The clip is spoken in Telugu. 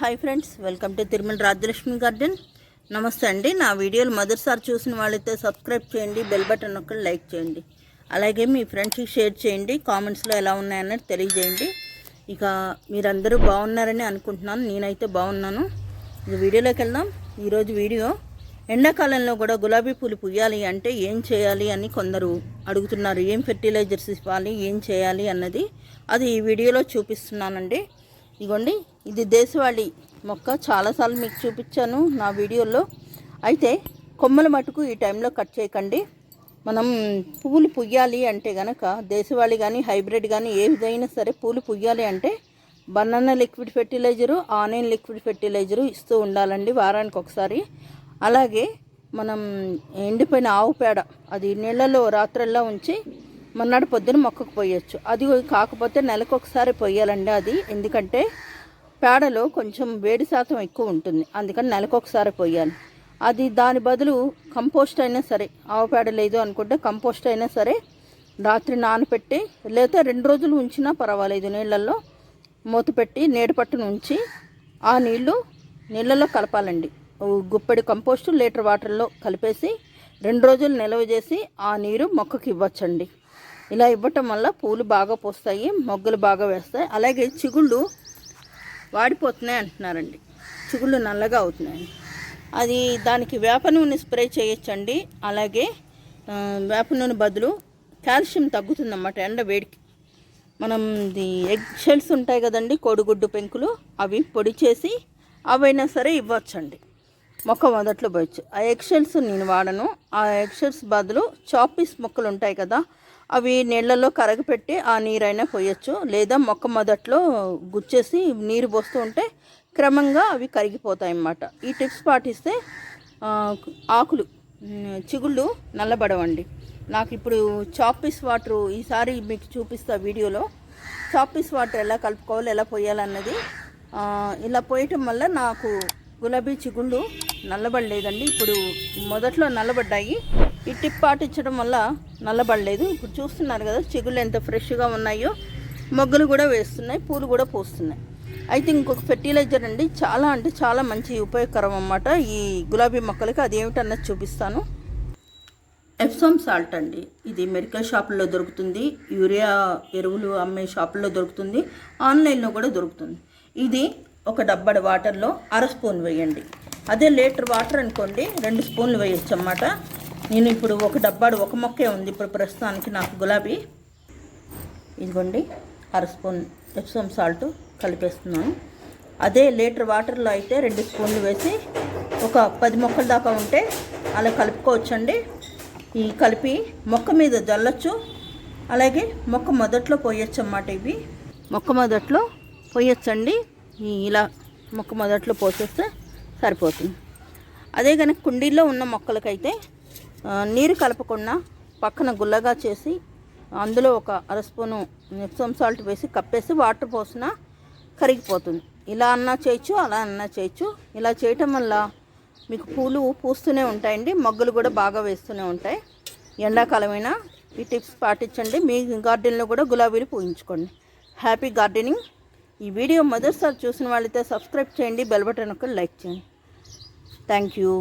Hi friends welcome to Tirumala Rajyalakshmi garden. నమస్తే అండి. నా వీడియోలు మొదటిసారి చూసిన వాళ్ళైతే సబ్స్క్రైబ్ చేయండి బెల్ బటన్ ఒకటి లైక్ చేయండి. అలాగే మీ ఫ్రెండ్స్కి షేర్ చేయండి కామెంట్స్లో ఎలా ఉన్నాయన్నది తెలియజేయండి. ఇక మీరందరూ బాగున్నారని అనుకుంటున్నాను. నేనైతే బాగున్నాను. ఇక వీడియోలోకి వెళ్దాం. ఈరోజు వీడియో ఎండాకాలంలో కూడా గులాబీ పూలు పుయ్యాలి అంటే ఏం చేయాలి అని కొందరు అడుగుతున్నారు. ఏం ఫెర్టిలైజర్స్ ఇవ్వాలి ఏం చేయాలి అన్నది. అది ఈ వీడియోలో చూపిస్తున్నానండి. ఇగోండి ఇది దేశవాళీ మొక్క. చాలాసార్లు మీకు చూపించాను నా వీడియోలో. అయితే కొమ్మల మటుకు ఈ టైంలో కట్ చేయకండి. మనం పువ్వులు పుయ్యాలి అంటే కనుక దేశవాళీ కానీ హైబ్రిడ్ కానీ ఏ విధైనా సరే పూలు పుయ్యాలి అంటే banana liquid fertiliser onion liquid fertiliser ఇస్తూ ఉండాలండి వారానికి ఒకసారి అలాగే మనం ఎండిపోయిన ఆవు పేడ అది నీళ్ళలో రాత్రల్లో ఉంచి మొన్నటి పొద్దున మొక్కకు పోయొచ్చు. అది కాకపోతే నెలకు ఒకసారి పోయాలండి అది. ఎందుకంటే పేడలో కొంచెం వేడి శాతం ఎక్కువ ఉంటుంది. అందుకని నెలకు ఒకసారి పోయాలి. అది దాని బదులు కంపోస్ట్ అయినా సరే ఆవు పేడ లేదు అనుకుంటే కంపోస్ట్ అయినా సరే రాత్రి నానపెట్టి లేదా రెండు రోజులు ఉంచినా పర్వాలేదు. నీళ్ళల్లో మూత పెట్టి నీడ పట్టును ఉంచి ఆ నీళ్ళు నీళ్ళల్లో కలపాలండి. గుప్పడి కంపోస్టు లీటర్ వాటర్లో కలిపేసి రెండు రోజులు నిల్వ చేసి ఆ నీరు మొక్కకి ఇవ్వచ్చండి. ఇలా ఇవ్వటం వల్ల పూలు బాగా పోస్తాయి మొగ్గలు బాగా వేస్తాయి. అలాగే చిగుళ్ళు వాడిపోతున్నాయి అంటున్నారండి. చిగుళ్ళు నల్లగా అవుతున్నాయి. అది దానికి వేప నూనె స్ప్రే చేయొచ్చండి. అలాగే వేప నూనె బదులు కాల్షియం తగ్గుతుందన్నమాట ఎండ వేడికి. మనం ది ఎగ్ షెల్స్ ఉంటాయి కదండి కోడిగుడ్డు పెంకులు అవి పొడి చేసి అవైనా సరే ఇవ్వచ్చండి. మొక్క మొదట్లో పోయచ్చు. ఆ ఎగ్ షెల్స్ నేను వాడను. ఆ ఎగ్ షెల్స్ బదులు చాపీస్ మొక్కలు ఉంటాయి కదా అవి నీళ్ళలో కరగపెట్టి ఆ నీరైనా పోయొచ్చు. లేదా మొక్క మొదట్లో గుచ్చేసి నీరు పోస్తూ ఉంటే క్రమంగా అవి కరిగిపోతాయి అన్నమాట ఈ టిప్స్ పాటిస్తే ఆకులు చిగుళ్ళు నల్లబడవండి. నాకు ఇప్పుడు చాపీస్ వాటర్ ఈసారి మీకు చూపిస్తా వీడియోలో. చాపీస్ వాటర్ ఎలా కలుపుకోవాలి ఎలా పోయాలన్నది ఇలా పోయటం వల్ల నాకు గులాబీ చిగుళ్ళు నల్లబడలేదండి. ఇప్పుడు మొదట్లో నల్లబడ్డాయి. ఈ టిప్ పాటించడం వల్ల నల్లబడలేదు. ఇప్పుడు చూస్తున్నారు కదా చిగుళ్ళు ఎంత ఫ్రెష్గా ఉన్నాయో. మొగ్గలు కూడా వేస్తున్నాయి పూలు కూడా పూస్తున్నాయి. అయితే ఇంకొక ఫెర్టిలైజర్ అండి. చాలా అంటే చాలా మంచి ఉపయోగకరం అన్నమాట ఈ గులాబీ మొక్కలకి. అది ఏమిటన్నది చూపిస్తాను. ఎప్సమ్ సాల్ట్ అండి. ఇది మెడికల్ షాపుల్లో దొరుకుతుంది. యూరియా ఎరువులు అమ్మే షాపుల్లో దొరుకుతుంది. ఆన్లైన్లో కూడా దొరుకుతుంది. ఇది ఒక డబ్బడి వాటర్లో అర స్పూన్ వేయండి. అదే లీటర్ వాటర్ అనుకోండి రెండు స్పూన్లు వేయచ్చు అన్నమాట నేను ఇప్పుడు ఒక డబ్బాడు ఒక మొక్కే ఉంది. ఇప్పుడు ప్రస్తుతానికి నాకు గులాబీ. ఇదిగోండి అర స్పూన్ ఎప్సోమ్ సాల్ట్ కలిపేస్తున్నాను. అదే లీటర్ వాటర్లో అయితే రెండు స్పూన్లు వేసి ఒక పది మొక్కల దాకా ఉంటే అలా కలుపుకోవచ్చండి. ఈ కలిపి మొక్క మీద జల్లొచ్చు. అలాగే మొక్క మొదట్లో పోయొచ్చు అన్నమాట ఇవి. మొక్క మొదట్లో పోయొచ్చండి. ఇలా మొక్క మొదట్లో పోసేస్తే సరిపోతుంది. అదే కనుక కుండీల్లో ఉన్న మొక్కలకైతే నీరు కలపకుండా పక్కన గుల్లగా చేసి అందులో ఒక అర స్పూను ఎప్సమ్ సాల్ట్ వేసి కప్పేసి వాటర్ పోసిన కరిగిపోతుంది. ఇలా అన్నా చేయొచ్చు అలా అన్నా చేయొచ్చు. ఇలా చేయటం వల్ల మీకు పూలు పూస్తూనే ఉంటాయండి మొగ్గలు కూడా బాగా వేస్తూనే ఉంటాయి. ఎండాకాలమైనా ఈ టిప్స్ పాటించండి మీ గార్డెన్లో కూడా గులాబీలు పూయించుకోండి. Happy gardening. ఈ వీడియో మొదటిసారి చూసిన వాళ్ళైతే సబ్స్క్రైబ్ చేయండి బెల్ బటన్ ఒక లైక్ చేయండి. Thank you.